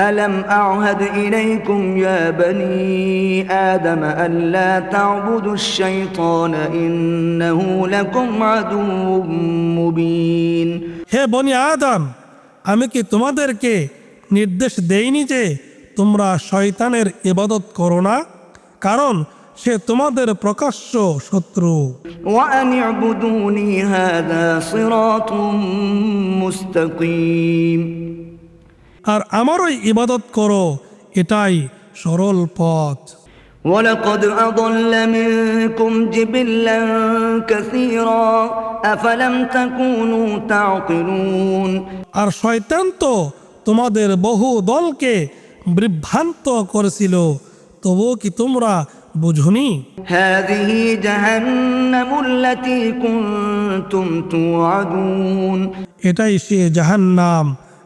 ألم أعهد إليكم يا بني آدم ألا تعبدوا الشيطان إنه لكم عدو مبين হে বনি আদম আমি কি তোমাদেরকে নির্দেশ দেইনি যে তোমরা শয়তানের ইবাদত করো না কারণ সে তোমাদের প্রকাশ্য শত্রু وأن আর আমারই ইবাদত করো এটাই সরল পথ ولقد أضل منكم جبلا كثيرا أفلم تكونوا تعقلون আর শয়তান তো তোমাদের বহু দলকে বিভ্রান্ত করেছিল তবুও কি তোমরা বুঝনি هذه جهنم التي كنتم توعدون এটাই সে জাহান্নাম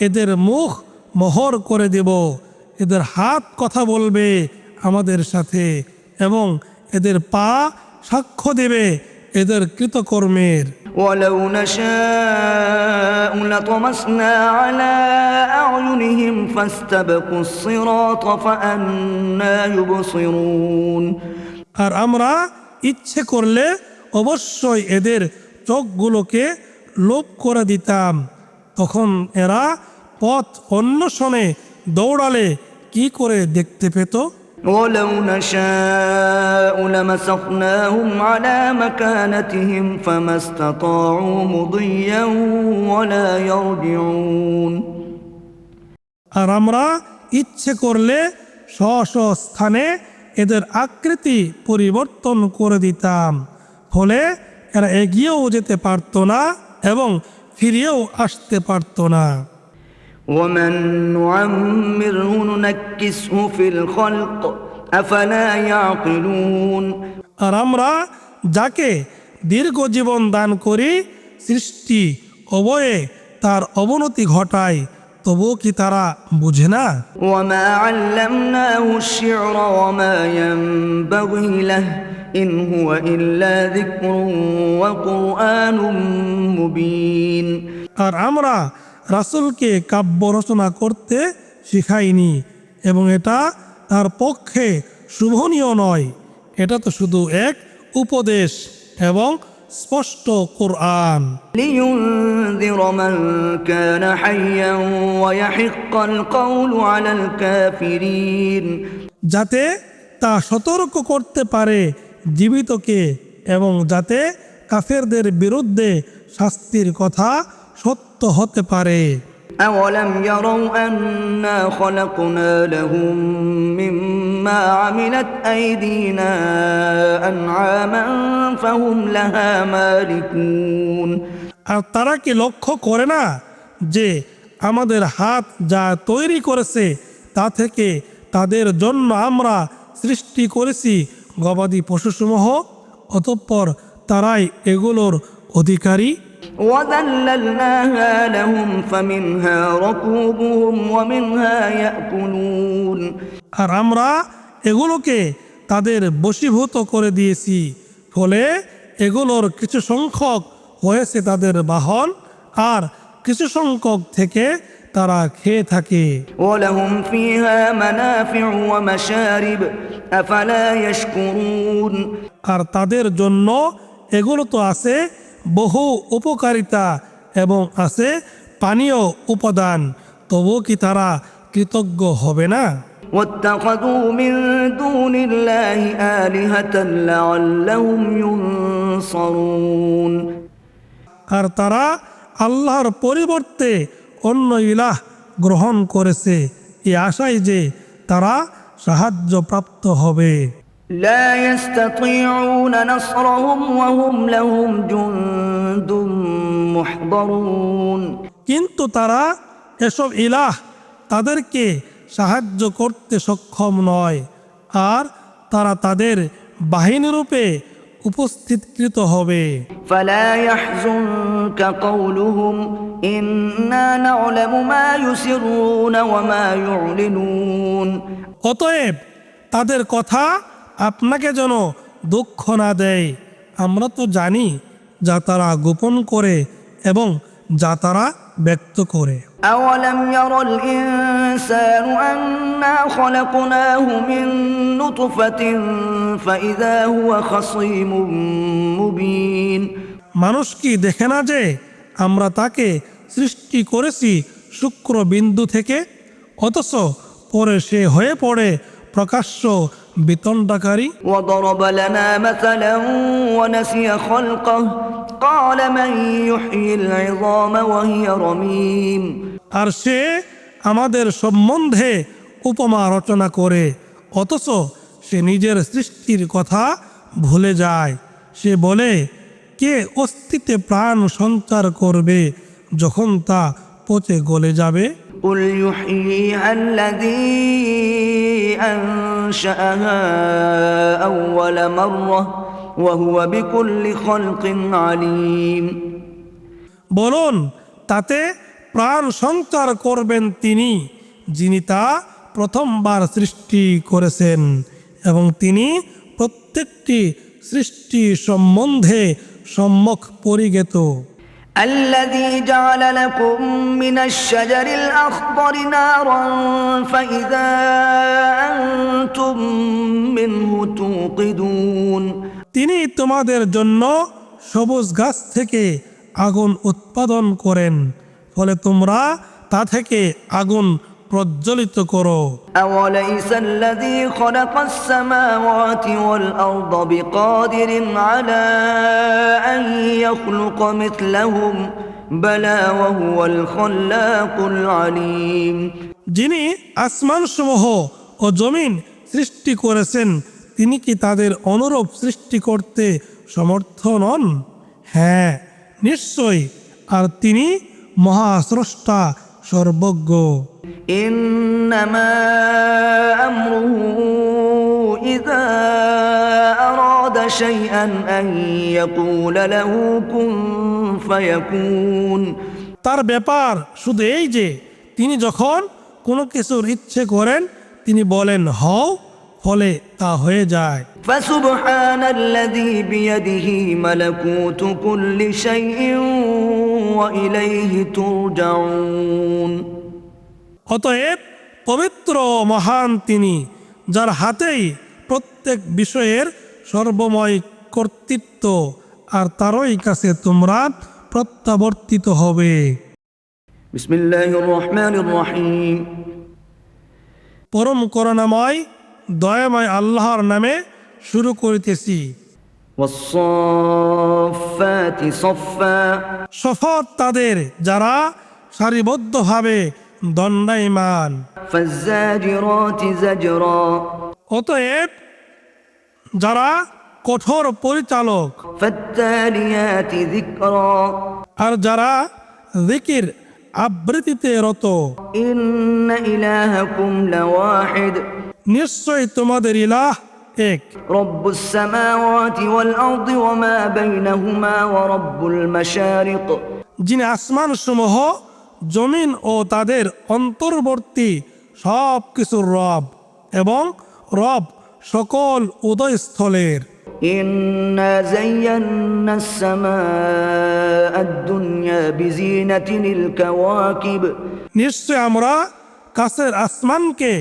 এদের মুখ মোহর করে দেব এদের হাত কথা বলবে আমাদের সাথে এবং এদের পা সাক্ষ্য দেবে এদের কৃতকর্মের ولو نشاء لطمسنا على أعينهم فاستبقوا الصراط فأنا يبصرون আর আমরা ইচ্ছে করলে অবশ্যই এদের চোখগুলোকে লোপ করে দিতাম তখন এরা পথ অন্বেষণে দৌড়ালে কি করে দেখতে পেত ولو نشاء لمسخناهم على مكانتهم فما استطاعوا مضيا ولا يرجعون আর আমরা ইচ্ছে করলে স্ব স্ব স্থানে এদের আকৃতি পরিবর্তন করে দিতাম ফলে এরা এগিয়েও যেতে পারত না এবং ফিরিয়েও আসতে পারত না ومن نعمره ننكسه في الخلق أفلا يعقلون আর আমরা যাকে দীর্ঘ জীবন দান করি সৃষ্টি অবয়ে তার অবনতি ঘটায় তবুও কি তারা বুঝে না وما علمناه الشعر وما ينبغي له إن هو إلا ذكر وقرآن مبين. আর আমরা রাসূলকে কাব্য রচনা করতে শিখাইনি এবং এটা তার পক্ষে শুভনীয় নয়। এটা তো শুধু এক উপদেশ এবং স্পষ্ট কোরআন। যাতে তা সতর্ক করতে পারে জীবিতকে এবং যাতে কাফেরদের বিরুদ্ধে শাস্তির কথা সত্য হতে পারে أولم يروا أنا خلقنا لهم مما عملت أيدينا أنعاما فهم لها مالكون আর তারা কি লক্ষ্য করে না যে আমাদের হাত যা তৈরি করেছে তা থেকে তাদের জন্য আমরা সৃষ্টি করেছি গবাদি পশুসমূহ অতঃপর তারাই এগুলোর অধিকারী وذللناها لهم فمنها ركوبهم ومنها يأكلون আর আমরা এগুলোকে তাদের বশীভূত করে দিয়েছি ফলে এগুলোর কিছু সংখ্যক হয়েছে তাদের বাহন আর কিছু সংখ্যক থেকে তারা খেয়ে থাকে ولهم فيها منافع ومشارب أفلا يشكرون আর তাদের জন্য এগুলো তো আছে বহু উপকারিতা এবং আছে পানীয় উপাদান তবুও কি তারা কৃতজ্ঞ হবে না واتخذوا من دون الله آلهة لعلهم ينصرون আর তারা আল্লাহর পরিবর্তে অন্য ইলাহ গ্রহণ করেছে এই আশায় যে তারা সাহায্যপ্রাপ্ত হবে لا يستطيعون نصرهم وهم لهم جند محضرون কিন্তু তারা এসব ইলাহ তাদেরকে সাহায্য করতে সক্ষম নয় আর তারা তাদের বাহিনীরূপে উপস্থিতকৃত হবে فلا يحزنك قولهم إنا نعلم ما يسرون وما يعلنون অতএব তাদের কথা আপনাকে যেন দুঃখ না দেয় আমরা তো জানি যা তারা গোপন করে এবং যা তারা ব্যক্ত করে أولم ير الإنسان أنا خلقناه من نطفة فإذا هو خصيم مبين মানুষ কি দেখে না যে আমরা তাকে সৃষ্টি করেছি শুক্র বিন্দু থেকে অথচ পরে সে হয়ে পড়ে প্রকাশ্য বিতণ্ডাকারী وضرب لنا مثلا ونسي خلقه قال من يحيي العظام وهي رميم আর সে আমাদের সম্বন্ধে উপমা রচনা করে অথচ সে নিজের সৃষ্টির কথা ভুলে যায় সে বলে কে অস্তিতে প্রাণ সঞ্চার করবে যখন তা পচে গলে যাবে? বলুন তাতে প্রাণ সঞ্চার করবেন তিনি যিনি তা প্রথমবার সৃষ্টি করেছেন এবং তিনি প্রত্যেকটি সৃষ্টি সম্বন্ধে সম্মুখ পরিগেত الذي جعل لكم من الشجر الأخضر نارا فإذا أنتم منه توقدون তিনি তোমাদের জন্য সবুজ গাছ থেকে আগুন উৎপাদন করেন ফলে তোমরা তা থেকে আগুন প্রজ্বলিত করো। যিনি আসমান সমূহ ও জমিন সৃষ্টি করেছেন তিনি কি তাদের অনুরূপ সৃষ্টি করতে সমর্থ নন? হ্যাঁ নিশ্চয়ই। আর তিনি মহাস্রষ্টা সর্বজ্ঞ। إنما أمره إذا أراد شيئا أن يقول له كن فيكون তার ব্যাপার শুধু এই যে তিনি যখন কোনো কিছুর ইচ্ছে করেন তিনি বলেন হও ফলে তা হয়ে যায় فسبحان الذي بيده ملكوت كل شيء وإليه ترجعون অতএব পবিত্র মহান তিনি যার হাতেই প্রত্যেক বিষয়ের সর্বময় কর্তৃত্ব আর তারই কাছে তোমরা প্রত্যাবর্তিত হবে। পরম করুণাময় দয়াময় আল্লাহর নামে শুরু করিতেছি। সফর তাদের যারা সারিবদ্ধভাবে দণ্ডায়মান فالزاجرات زجرا অতএব যারা কঠোর পরিচালক فالتاليات ذكرا আর যারা জিকির আবৃত্তিতে রত إن إلهكم لواحد নিশ্চয় তোমাদের ইলাহ এক رب السماوات والأرض وما بينهما ورب المشارق যিনি আসমান সমূহ জমিন ও তাদের অন্তর্বর্তী সব কিছুর রব এবং রব সকল উদয়স্থলের إنا زينا السماء الدنيا بزينة الكواكب নিশ্চয় আমরা কাছের আসমানকে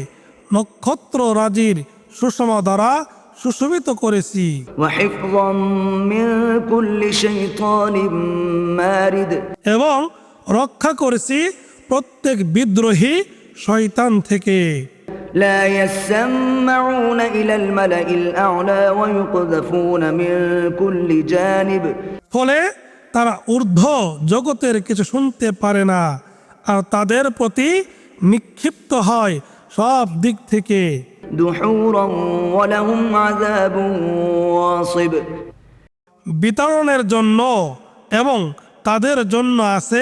নক্ষত্র রাজির সুষমা দ্বারা সুশোভিত করেছি وحفظا من كل شيطان مارد এবং রক্ষা করেছি প্রত্যেক বিদ্রোহী শয়তান থেকে لا يسمعون إلى الملأ الأعلى ويقذفون من كل جانب ফলে তারা ঊর্ধ্ব জগতের কিছু শুনতে পারে না আর তাদের প্রতি নিক্ষিপ্ত হয় সব দিক থেকে دحورا ولهم عذاب واصب বিতরণের জন্য এবং তাদের জন্য আছে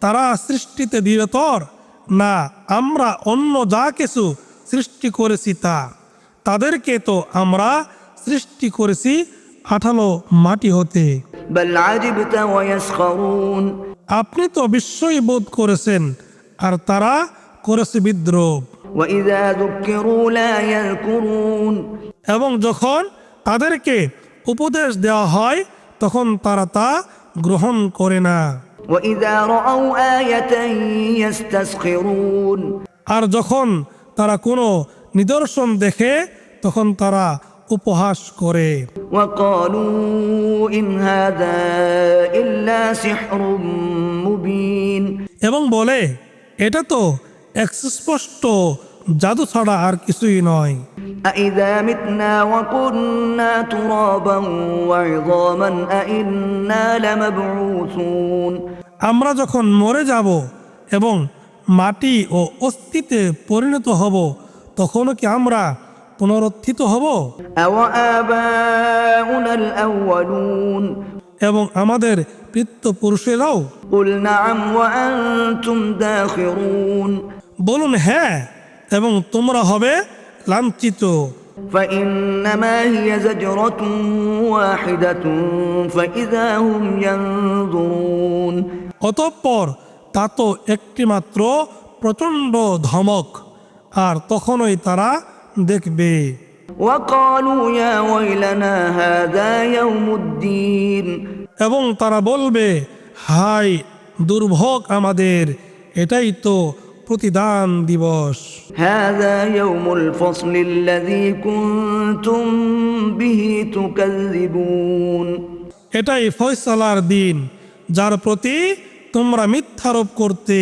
তারা সৃষ্টিতে বীরতর না আমরা অন্য যা কিছু সৃষ্টি করেছি তা। তাদেরকে তো আমরা সৃষ্টি করেছি আঠালো মাটি হতে। আপনি তো বিস্ময় বোধ করেছেন আর তারা করেছে বিদ্রোহ। এবং যখন তাদেরকে উপদেশ দেওয়া হয় তখন তারা তা গ্রহণ করে না। আর যখন তারা কোনো নিদর্শন দেখে তখন তারা উপহাস করে। এবং বলে এটা তো এক সুস্পষ্ট জাদু ছাড়া আর কিছুই নয় أإذا متنا وكنا ترابا وعظاما أإنا لمبعوثون আমরা যখন মরে যাব এবং মাটি ও অস্থিতে পরিণত হব তখনও কি আমরা পুনরুত্থিত হব أوآباؤنا الأولون এবং আমাদের পিতৃপুরুষেরাও قل نعم وأنتم داخرون বলুন হ্যাঁ এবং তোমরা হবে লাঞ্ছিত فإنما هي زجرة واحدة فإذا هم ينظرون অতঃপর তা তো একটিমাত্র প্রচণ্ড ধমক আর তখনই তারা দেখবে وقالوا يا ويلنا هذا يوم الدين এবং তারা বলবে হাই দুর্ভোগ আমাদের এটাই তো প্রতিদান দিবস। এটাই ফয়সালার দিন যার প্রতি তোমরা মিথ্যারোপ করতে।